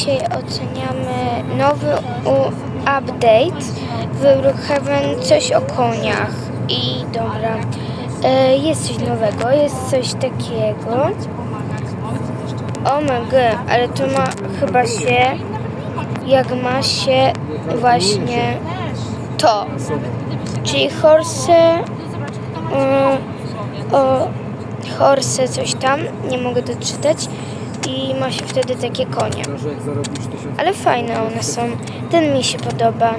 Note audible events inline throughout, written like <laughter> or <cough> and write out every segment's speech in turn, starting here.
Dzisiaj oceniamy nowy update w Brookhaven, coś o koniach. I dobra, e, jest coś nowego, jest coś takiego. OMG, ale to ma chyba się, jak ma się właśnie to. Czyli horse, y, o, horse coś tam, nie mogę doczytać. I ma się wtedy takie konie. Ale fajne one są. Ten mi się podoba.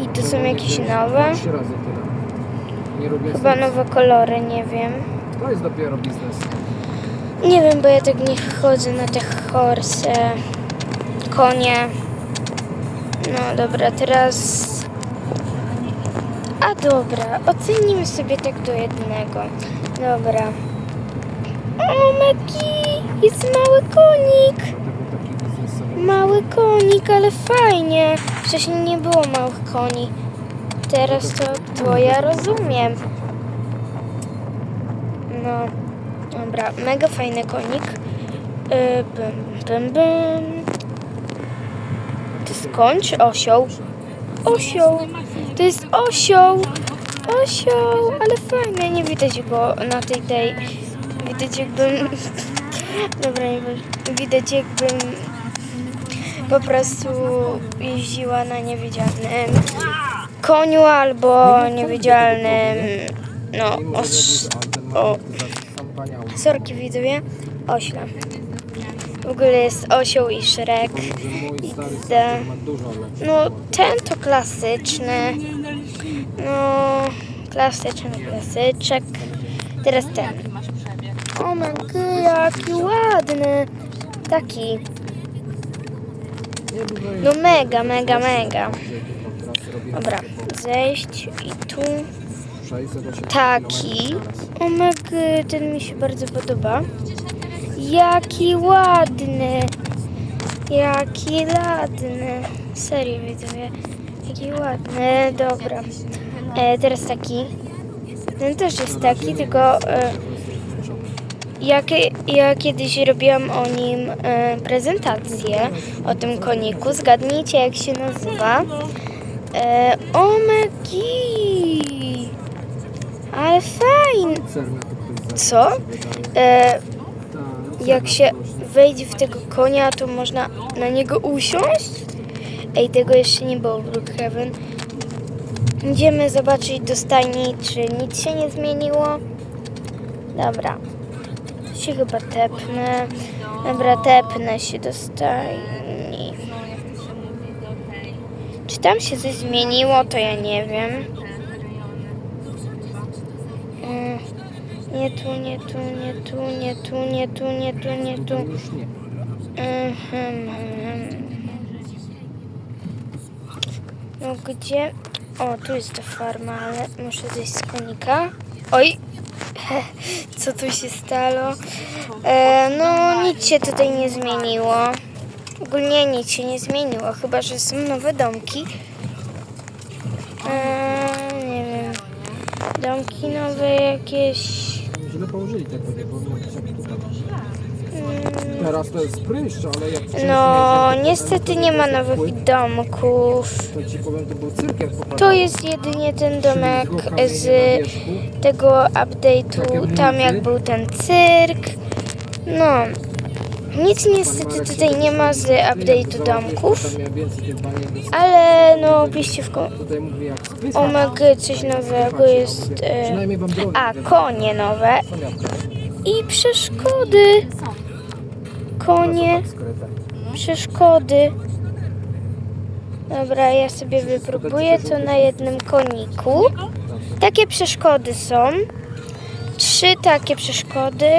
I tu są jakieś nowe. Chyba nowe kolory, nie wiem. To jest dopiero biznes. Nie wiem, bo ja tak nie chodzę na te horse, konie. No dobra, teraz... A dobra, ocenimy sobie tak do jednego. Dobra. O, Maki! Jest mały konik! Mały konik, ale fajnie. Wcześniej nie było małych koni. Teraz to, to ja rozumiem. No, dobra, mega fajny konik. Yy, bym, bym, bym. To jest kończ? Osioł. Osioł. To jest osioł. Osioł, ale fajny. Nie widać go na tej tej. Widać jakbym... Dobra. Widać jakbym po prostu jeździła na niewidzialnym koniu albo niewidzialnym, no, os... o. sorki widzowie, ośle. W ogóle jest osioł i szrek. No, ten to klasyczny. No, klasyczny klasyczek. Teraz ten. O my god, jaki ładny. Taki. No mega, mega, mega. Dobra, zejść i tu 680 taki. O god, ten mi się bardzo podoba. Jaki ładny. Jaki ładny. Serio widzowie. Jaki ładny. Dobra. E, teraz taki. Ten też jest taki, tylko e, ja, ja kiedyś robiłam o nim e, prezentację, o tym koniku. Zgadnijcie jak się nazywa. E, Omegi! Ale fajny. Co? E, jak się wejdzie w tego konia, to można na niego usiąść? Ej, tego jeszcze nie było w Brookhaven. Idziemy zobaczyć do stajni, czy nic się nie zmieniło. Dobra. Się chyba tepnę. Dobra, tepnę się do stajni. Czy tam się coś zmieniło, to ja nie wiem. Mm, Nie tu, nie tu, nie tu, nie tu, nie tu, nie tu, nie tu. Mhm, mhm. No gdzie? O, tu jest ta farma, ale muszę zejść z konika. Oj! <laughs> Co tu się stało? E, no, nic się tutaj nie zmieniło. Ogólnie nic się nie zmieniło, chyba że są nowe domki. E, nie wiem. Domki nowe jakieś. Źle położyli tego, nie Teraz to jest pryszcz, ale jak wcześniej No, niestety nie ma nowych domków. To ci powiem, to był cyrkiem To jest jedynie ten domek z tego update'u, tam jak był ten cyrk. No, nic niestety tutaj nie ma z update'u domków, ale no piszcie w kom... Tutaj jak coś nowego jest... E... Przynajmniej wam drogi. A, konie nowe i przeszkody. Konie, przeszkody. Dobra, ja sobie wypróbuję to na jednym koniku. Takie przeszkody są. Trzy takie przeszkody.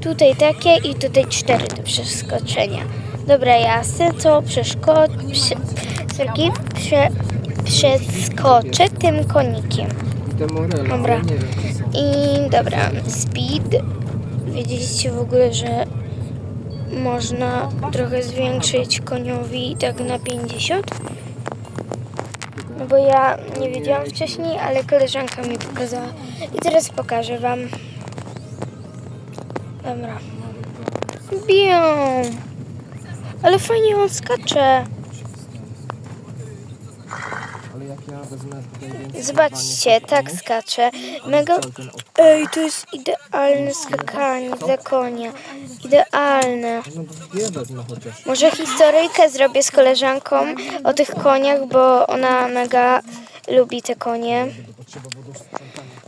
Tutaj takie i tutaj cztery do przeskoczenia. Dobra, jasne, to przeszkod... Prze, sorki, prze, przeskoczę tym konikiem. Dobra. I dobra, speed. Wiedzieliście w ogóle, że można trochę zwiększyć koniowi tak na 50? No bo ja nie wiedziałam wcześniej, ale koleżanka mi pokazała. I teraz pokażę wam. Dobra. Bią! Ale fajnie on skacze. Jak ja wezmę tutaj więcej Zobaczcie, tak skacze. Mega... Ej, to jest idealne skakanie dla konia. Idealne. No dwie wezmę chociaż. Może historyjkę zrobię z koleżanką o tych koniach, bo ona mega lubi te konie.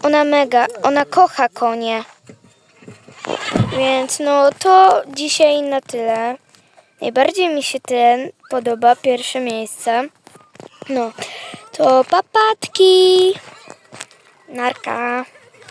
Ona mega, ona kocha konie. Więc no to dzisiaj na tyle. Najbardziej mi się ten podoba, pierwsze miejsce. No, to papatki. Narka.